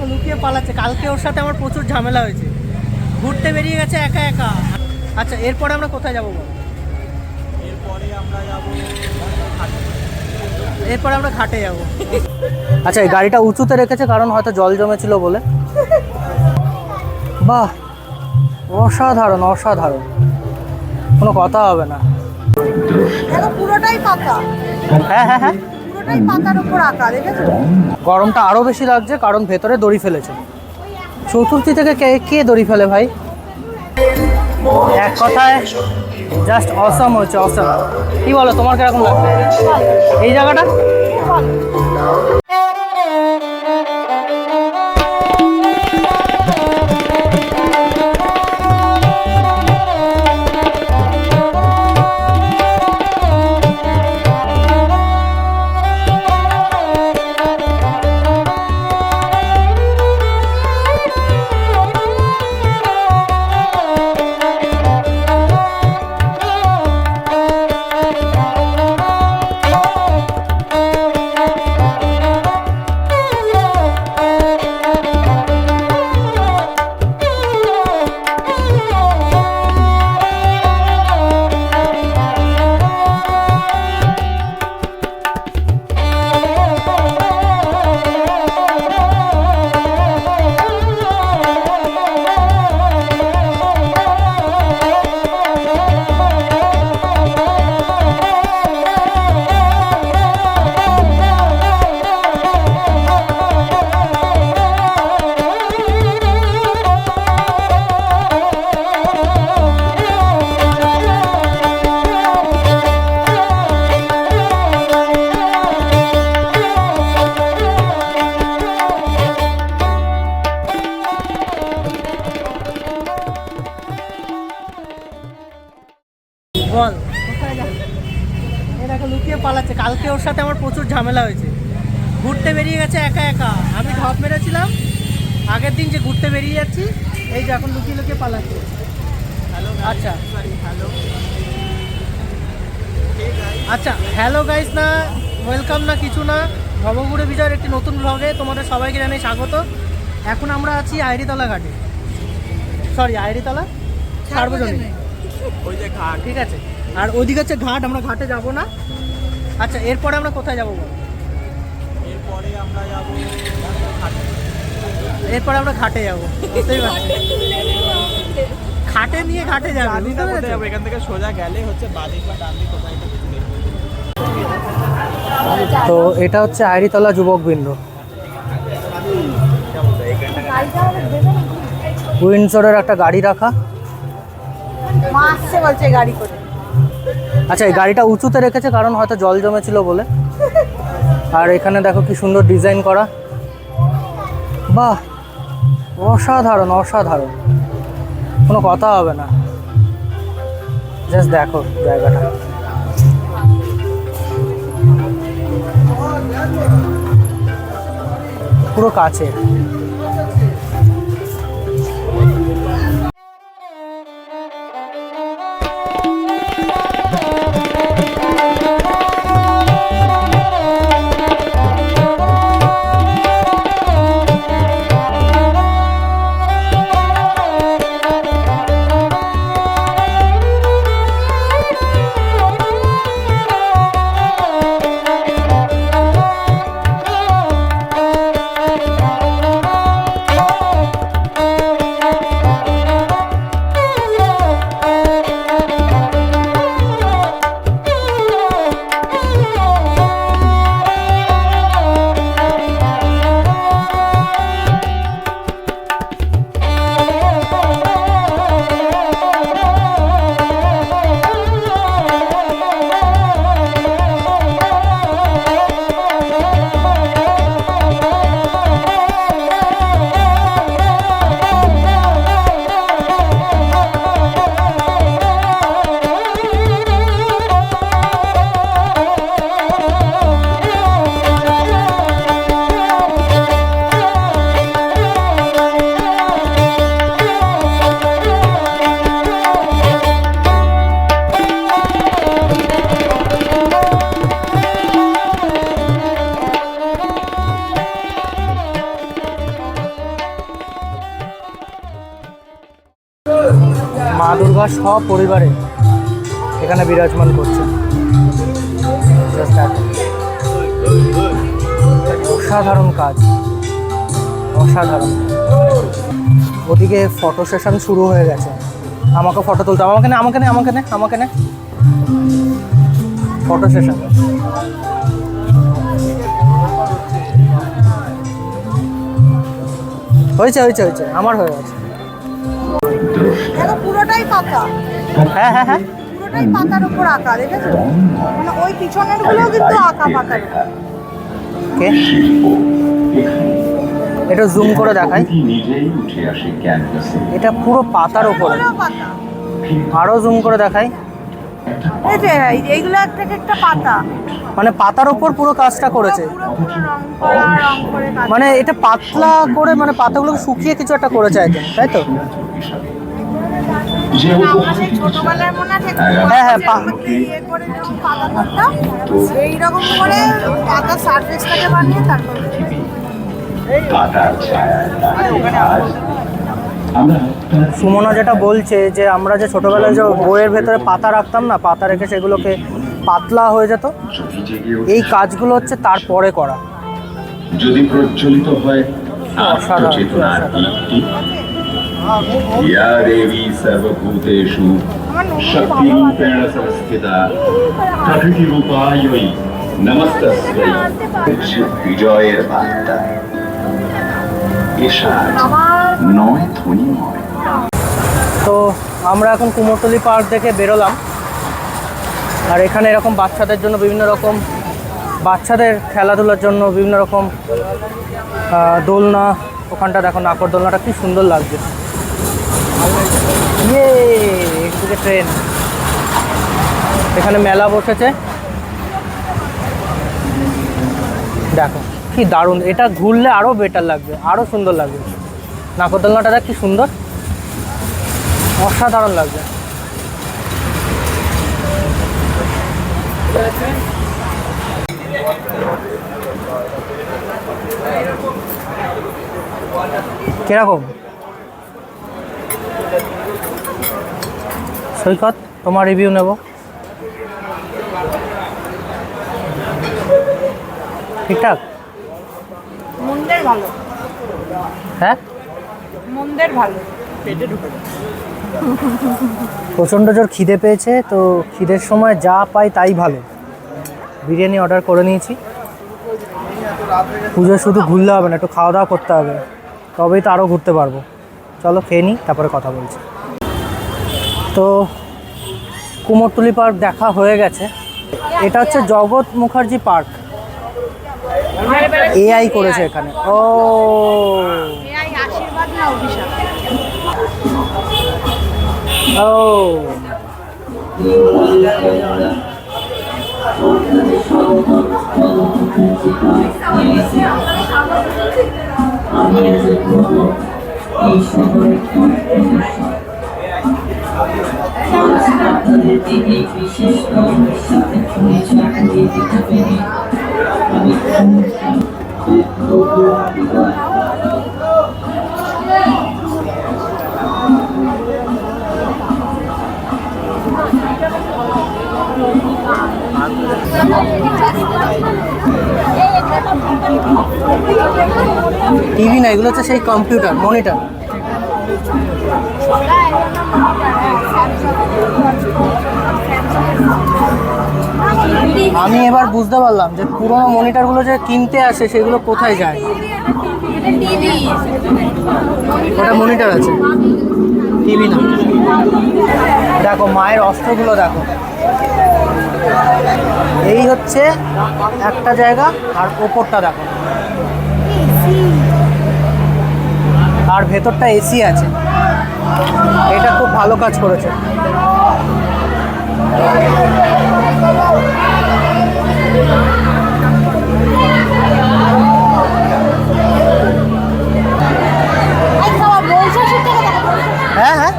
দেখো লুকিয়ে পালাচ্ছে। কালকে ওর সাথে আমার প্রচুর ঝামেলা হয়েছে। ঘুরতে বেরিয়ে গেছে একা একা। আচ্ছা এরপরে আমরা কোথায় যাব বল? এরপরে আমরা যাব এরপরে আমরা ঘাটে যাব। আচ্ছা এই গাড়িটা উঁচুতে রেখেছে কারণ হয়তো জল জমেছিল বলে। বাহ অসাধারণ অসাধারণ। কোনো কথা হবে না। পুরোটাই পাকা। হ্যাঁ হ্যাঁ হ্যাঁ। পুরোটাই পাতার উপর আঁকা দেখেছ গরমটা আরও বেশি লাগছে কারণ ভেতরে দড়ি ফেলেছে। চতুর্থী থেকে কে কে দড়ি ফেলে ভাই? এক কথায় জাস্ট অসম হচ্ছে অসম কি বলো তোমার কীরকম লাগছে? এই জায়গাটা? দেখো লুকিয়ে পালাচ্ছে। কালকে ওর সাথে আমার প্রচুর ঝামেলা হয়েছে। ঘুরতে বেরিয়ে গেছে একা একা। আমি ঢপ মেরেছিলাম। আগের দিন যে ঘুরতে বেরিয়ে যাচ্ছি এই যে এখন লুকিয়ে লুকিয়ে পালাচ্ছে। আচ্ছা। হ্যালো আচ্ছা হ্যালো গাইস না ওয়েলকাম না কিছু না। ভবঘুরে বিজয়ের একটি নতুন ব্লগে তোমাদের সবাইকে জানাই স্বাগত। এখন আমরা আছি আইরিতলা ঘাটে। সরি আইরিতলা? সার্বজনীন। ঠিক আছে। আর ওইদিকে হচ্ছে ঘাট আমরা ঘাটে যাব না। আচ্ছা এরপরে আমরা কোথায় যাব এরপরে আমরা যাব এরপরে আমরা ঘাটে যাব। বুঝতেই পারছি খাটে নিয়ে ঘাটে যাবে এখান থেকে সোজা গেলে হচ্ছে বাদিক বা ডান দিক কোথায় একটা তো এটা হচ্ছে আইরিতলা দেবে না উইন্ডসরের একটা গাড়ি রাখা। মা আসছে বলছে গাড়ি করে আচ্ছা এই গাড়িটা উঁচুতে রেখেছে কারণ হয়তো জল জমেছিল বলে। আর এখানে দেখো কি সুন্দর ডিজাইন করা। বাহ, অসাধারণ অসাধারণ। কোনো কথা হবে না। জাস্ট দেখো জায়গাটা। পুরো কাছে। মা দুর্গা সব পরিবারে এখানে বিরাজমান করছে। অসাধারণ কাজ। অসাধারণ। ওদিকে ফটো সেশন শুরু হয়ে গেছে। আমাকে ফটো তুলতে। আমাকে নে আমাকে নে আমাকে নে আমাকে নে। ফটো সেশন হয়েছে হয়েছে হয়েছে। আমার হয়ে গেছে। পাতা হ্যাঁ হ্যাঁ হ্যাঁ। পুরোটাই পাতার উপর আঁকা দেখেছ? মানে ওই পিছনেরগুলো কিন্তু আঁকা পাতার উপর। এটা জুম করে দেখাই। প্রকৃতি নিজেই উঠে আসে ক্যানভাসে এটা পুরো পাতার উপরে। আরও জুম করে দেখাই। এই যে এই- এইগুলো একটা একটা পাতা। মানে পাতার উপর পুরো কাজটা করেছে। মানে এটা পাতলা করে মানে পাতাগুলোকে শুকিয়ে কিছু একটা করেছে একদম তাই তো? হ্যাঁ, হ্যাঁ, করে পাতা সারফেসটাকে বানিয়ে তারপর আমরা তার সুমনা যেটা বলছে যে আমরা যে ছোটবেলায় যে বইয়ের ভেতরে পাতা রাখতাম না পাতা রেখে সেগুলোকে পাতলা হয়ে যেত এই কাজগুলো হচ্ছে তারপরে করা। যদি প্রজ্বলিত হয় অসাধারণ, রূপায়ই নমস্তস্যৈ বিজয়ের বার্তা এসা নয় ধ্বনিময় তো আমরা এখন কুমোরটলি পার্ক দেখে বেরোলাম। আর এখানে এরকম বাচ্চাদের জন্য বিভিন্ন রকম, বাচ্চাদের খেলাধুলার জন্য বিভিন্ন রকম দোলনা। ওখানটা দেখো, নাকর দোলনাটা কি সুন্দর লাগছে। ইয়ে একদিকে ট্রেন এখানে মেলা বসেছে। দেখো, কি দারুণ। এটা ঘুরলে আরও বেটার লাগবে আরও সুন্দর লাগবে। নাকরদোলনাটা দেখ কি সুন্দর। অসাধারণ লাগবে। কীরকম? সৈকত তোমার রিভিউ নেব। ঠিকঠাক? মন্দের ভালো। হ্যাঁ? মন্দের ভালো। পেটে ঢুকে প্রচণ্ড জোর খিদে পেয়েছে তো খিদের সময় যা পাই তাই ভালো। বিরিয়ানি অর্ডার করে নিয়েছি। পুজো শুধু ঘুরলে হবে না একটু খাওয়া দাওয়া করতে হবে। তবেই তো আরও ঘুরতে পারব। চলো খেয়ে নিই তারপরে কথা বলছি। তো কুমোরটুলি পার্ক দেখা হয়ে গেছে। এটা হচ্ছে জগৎ মুখার্জি পার্ক। এআই করেছে এখানে। ও। ও। টিভি না এগুলো হচ্ছে সেই কম্পিউটার মনিটর আমি এবার বুঝতে পারলাম যে পুরোনো মনিটরগুলো যে কিনতে আসে, সেগুলো কোথায় যায়? ওটা মনিটর আছে? টিভি না। দেখো, মায়ের অস্ত্রগুলো দেখো। এই হচ্ছে একটা জায়গা, আর ওপরটা দেখো। আর ভেতরটা এসি আছে। এটা খুব ভালো কাজ করেছে। হ্যাঁ হ্যাঁ।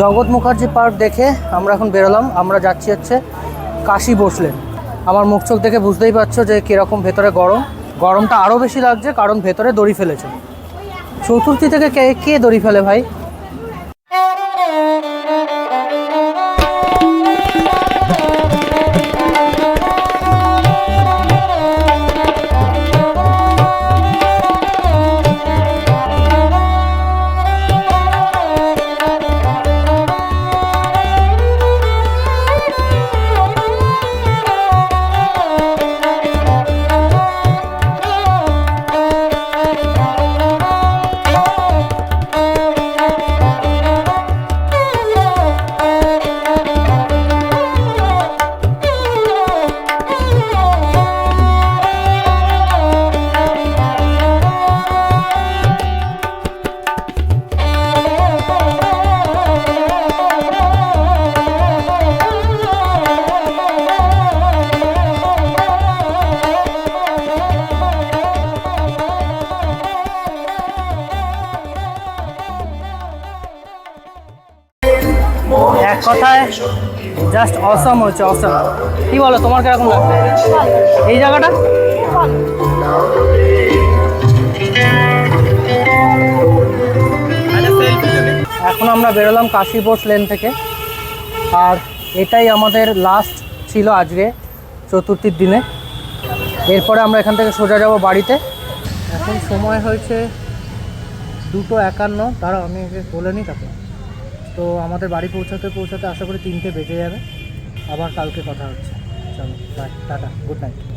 জগৎ মুখার্জি পার্ক দেখে আমরা এখন বেরোলাম। আমরা যাচ্ছি হচ্ছে কাশি বসলেন আমার মুখ চোখ দেখে বুঝতেই পারছ যে কীরকম ভেতরে গরম। গরমটা আরও বেশি লাগছে কারণ ভেতরে দড়ি ফেলেছে। চতুর্থী থেকে কে কে দড়ি ফেলে ভাই? এক কথায় জাস্ট অসম হচ্ছে অসম কি বলো, তোমার কীরকম লাগছে? এই জায়গাটা? এখন আমরা বেরোলাম কাশীবোস লেন থেকে। আর এটাই আমাদের লাস্ট ছিল আজকে, চতুর্থীর দিনে। এরপরে আমরা এখান থেকে সোজা যাব বাড়িতে। এখন সময় হয়েছে দুটো একান্ন তারা আমি বলে নিই তারপর। তো আমাদের বাড়ি পৌঁছাতে পৌঁছাতে আশা করি তিনটে বেজে যাবে। আবার কালকে কথা হচ্ছে। চলো বাই টাটা গুড নাইট